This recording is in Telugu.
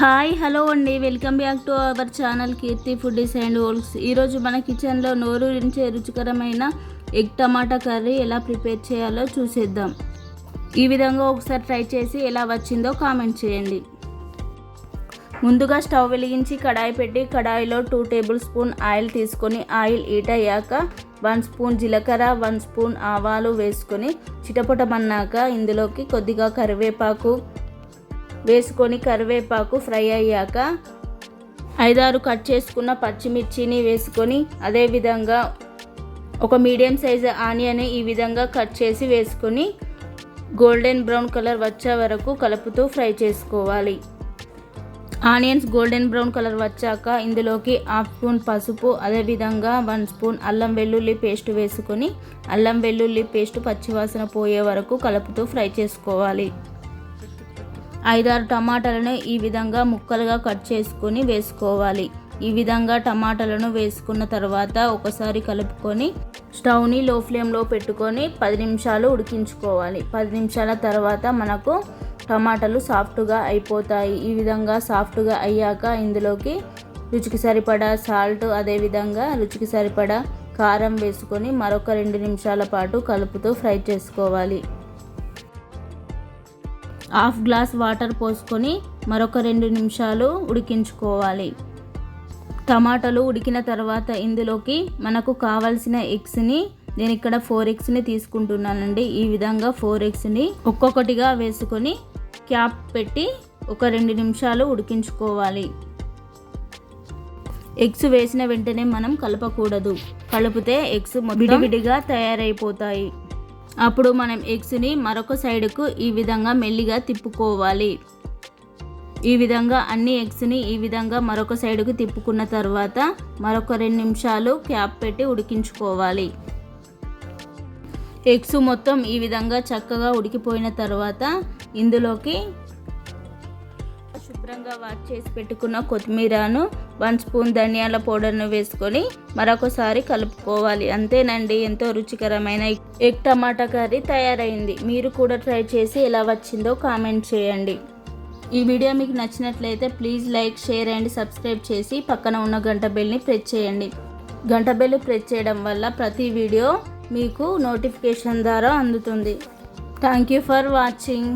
హాయ్ హలో అండి. Welcome back to our channel Keerthi foods and holes ఈరోజు మన కిచెన్లో నోరు నోరూరించే రుచికరమైన ఎగ్ టమాటా కర్రీ ఎలా ప్రిపేర్ చేయాలో చూసేద్దాం. ఈ విధంగా ఒకసారి ట్రై చేసి ఎలా వచ్చిందో కామెంట్ చేయండి. ముందుగా స్టవ్ వెలిగించి కడాయి పెట్టి కడాయిలో టూ టేబుల్ స్పూన్ ఆయిల్ తీసుకొని ఆయిల్ హీట్ అయ్యాక వన్ స్పూన్ జీలకర్ర వన్ స్పూన్ ఆవాలు వేసుకొని చిటపటమన్నాక ఇందులోకి కొద్దిగా కరివేపాకు వేసుకొని కరివేపాకు ఫ్రై అయ్యాక ఐదారు కట్ చేసుకున్న పచ్చిమిర్చిని వేసుకొని అదేవిధంగా ఒక మీడియం సైజు ఆనియన్ ఈ విధంగా కట్ చేసి వేసుకొని గోల్డెన్ బ్రౌన్ కలర్ వచ్చే వరకు కలుపుతూ ఫ్రై చేసుకోవాలి. ఆనియన్స్ గోల్డెన్ బ్రౌన్ కలర్ వచ్చాక ఇందులోకి హాఫ్ స్పూన్ పసుపు అదేవిధంగా వన్ స్పూన్ అల్లం వెల్లుల్లి పేస్ట్ వేసుకొని అల్లం వెల్లుల్లి పేస్ట్ పచ్చివాసన పోయే వరకు కలుపుతూ ఫ్రై చేసుకోవాలి. ఐదారు టమాటాలను ఈ విధంగా ముక్కలుగా కట్ చేసుకొని వేసుకోవాలి. ఈ విధంగా టమాటాలను వేసుకున్న తర్వాత ఒకసారి కలుపుకొని స్టవ్ని లో ఫ్లేమ్లో పెట్టుకొని పది నిమిషాలు ఉడికించుకోవాలి. పది నిమిషాల తర్వాత మనకు టమాటాలు సాఫ్ట్గా అయిపోతాయి. ఈ విధంగా సాఫ్ట్గా అయ్యాక ఇందులోకి రుచికి సరిపడా సాల్ట్ అదేవిధంగా రుచికి సరిపడా కారం వేసుకొని మరొక రెండు నిమిషాల పాటు కలుపుతూ ఫ్రై చేసుకోవాలి. హాఫ్ గ్లాస్ వాటర్ పోసుకొని మరొక రెండు నిమిషాలు ఉడికించుకోవాలి. టమాటాలు ఉడికిన తర్వాత ఇందులోకి మనకు కావాల్సిన ఎగ్స్ని నేను ఇక్కడ ఫోర్ ఎగ్స్ని తీసుకుంటున్నానండి. ఈ విధంగా ఫోర్ ఎగ్స్ని ఒక్కొక్కటిగా వేసుకొని క్యాప్ పెట్టి ఒక రెండు నిమిషాలు ఉడికించుకోవాలి. ఎగ్స్ వేసిన వెంటనే మనం కలపకూడదు. కలిపితే ఎగ్స్ విడివిడిగా తయారైపోతాయి. అప్పుడు మనం ఎగ్స్ని మరొక సైడ్కు ఈ విధంగా మెల్లిగా తిప్పుకోవాలి. ఈ విధంగా అన్ని ఎగ్స్ని ఈ విధంగా మరొక సైడ్కు తిప్పుకున్న తర్వాత మరొక రెండు నిమిషాలు క్యాప్ పెట్టి ఉడికించుకోవాలి. ఎగ్స్ మొత్తం ఈ విధంగా చక్కగా ఉడికిపోయిన తర్వాత ఇందులోకి శుభ్రంగా వాష్ చేసి పెట్టుకున్న కొత్తిమీరను వన్ స్పూన్ ధనియాల పౌడర్ను వేసుకొని మరొకసారి కలుపుకోవాలి. అంతేనండి ఎంతో రుచికరమైన ఎగ్ టమాటా కర్రీ తయారైంది. మీరు కూడా ట్రై చేసి ఎలా వచ్చిందో కామెంట్ చేయండి. ఈ వీడియో మీకు నచ్చినట్లయితే please like share and subscribe చేసి పక్కన ఉన్న గంట బెల్ని ప్రెస్ చేయండి. గంట బెల్ ప్రెస్ చేయడం వల్ల ప్రతి వీడియో మీకు నోటిఫికేషన్ ద్వారా అందుతుంది. Thank you for watching.